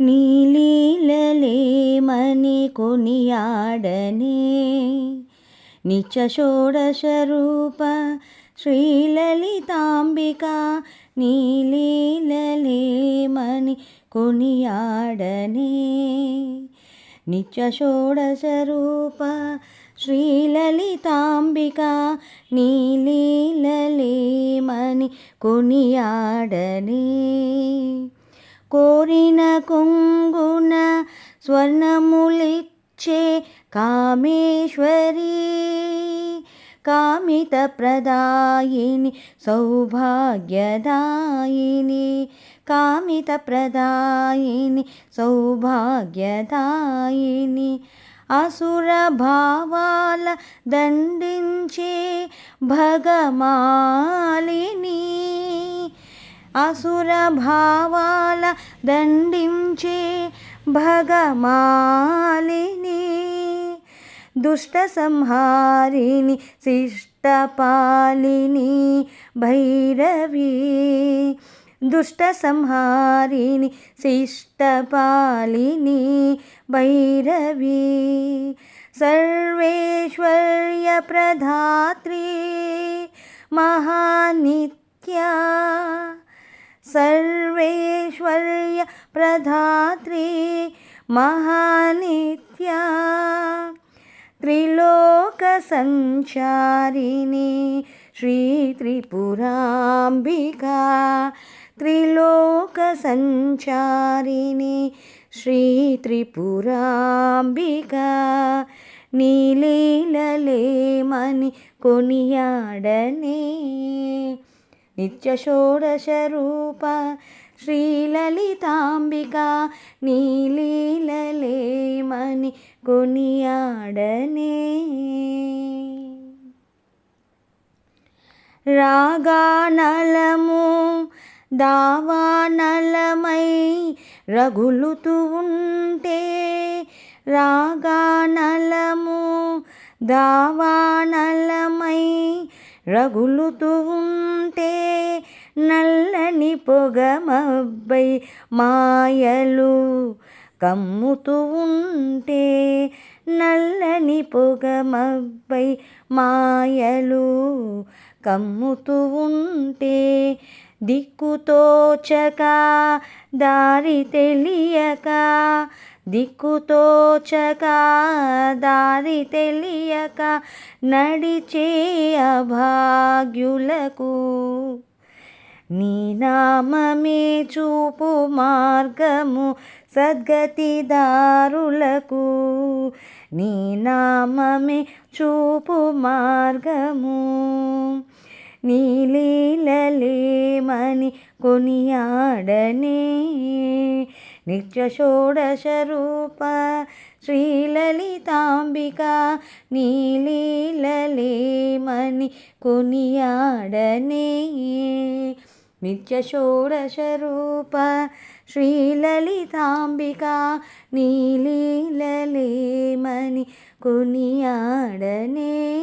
నీలీలలేమని కొనియాడనే. నిత్య షోడశరూప శ్రీలలితాంబిక నీలీలలేమని కొనియాడనే. నిత్య షోడశ రూప శ్రీలలితాంబిక నీలీలలేమని కొనియాడనే. కోరిన కొంగున స్వర్ణములిచ్చే కామేశ్వరి. కామిత ప్రదాయిని సౌభాగ్యదాయిని. కామిత ప్రదాయిని సౌభాగ్యదాయిని. అసుర భావాల దండించే భగమాలిని. అసుర భావాల దండించే భగమాలిని దుష్ట సంహారిణి శిష్టపాలిని భైరవి దుష్ట సంహారిణి శిష్టపాలిని భైరవి సర్వేశ్వర్య ప్రధాత్రి మహానిత్యా. सर्वेश्वर्य प्रधात्री महानित्या त्रिलोकसञ्चारिणी श्रीत्रिपुराम्बिका त्रिलोकसञ्चारिणी श्रीत्रिपुराम्बिका नीलीलले मणि कोनियाडने షోడశరూప శ్రీలలితాంబిక నీలీలలేమని కొనియాడనే. రాగానలము దావానలమై రగులుతూ ఉంటే రాగానలము దావానలమై రగులుతూ ఉంటే నల్లని పొగమబ్బై మాయలు కమ్ముతూ ఉంటే నల్లని పొగమబ్బై మాయలు కమ్ముతూ ఉంటే దిక్కుతోచక దారి తెలియక దిక్కుతోచక దారి తెలియక నడిచే అభాగ్యులకు నీ నామమే చూపు మార్గము సద్గతిదారులకు నీ నామమే చూపు మార్గము. నీలీలలేమని కొనియాడనే. నిత్య షోడశ రూప శ్రీలలితాంబిక నీలీలలేమని కొనియాడనే. నిత్య షోడశ రూప శ్రీలలితాంబిక నీలీలలేమని కొనియాడనే.